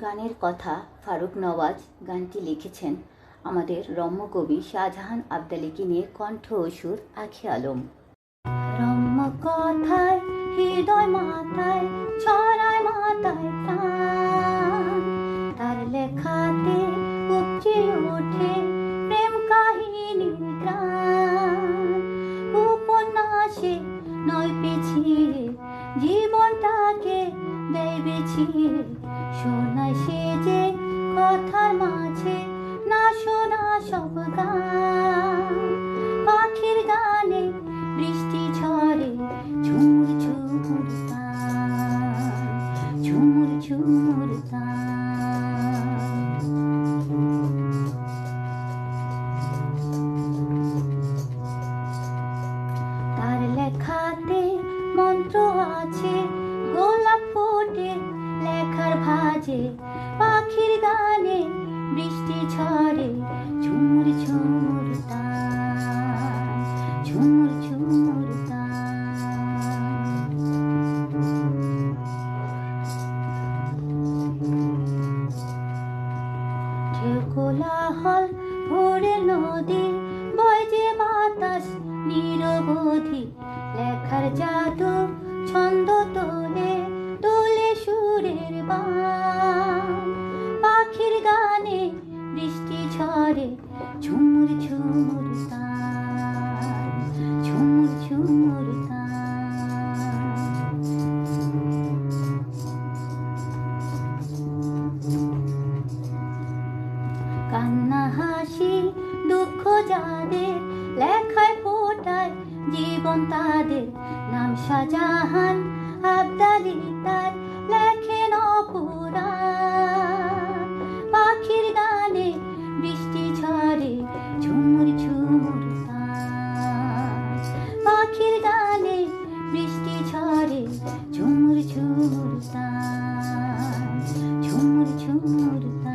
গানের কথা ফারুক নওয়াজ গানটি লিখেছেন আমাদের রম্য কবি শাহজাহান আবদালিকে নিয়ে কণ্ঠ ও সুর আখি আলম। রম্য কথায়, হৃদয় মাতায় ছড়ায় প্রাণ। তার লেখাতে উপচে ওঠে প্রেম গ্রাম উপন্যাসে নয় পিছিয়ে জীবনটাকে দেয় বিছিয়ে শোনায় সে যে কথার মাঝে না শোনা সব গান। পাখির গানে বৃষ্টি ঝরে ঝুমুর ঝুমুর তান ঝুমুর ঝুমুর তার লেখাতে মন্ত্র আছে ফোটে লেখার ভাজে, পাখির গানে বৃষ্টি ঝরে, ঝুমুর ঝুমুর তান ঝুমুর ঝুমুর কোলাহল ভোরে নদী, বয় যে বাতাস নিরবধি, লেখার জাদু ছন্দ বান পাখির গানে বৃষ্টি ঝরে, ঝুমুর ঝুমুর ঝুমুর ঝুমুর কান্না, হাসি, দুঃখ যাদের, লেখায় ফোটায় জীবন তাদের। নাম শাহজাহান, আবদালি তার чумур чумурдан чумур чумурдан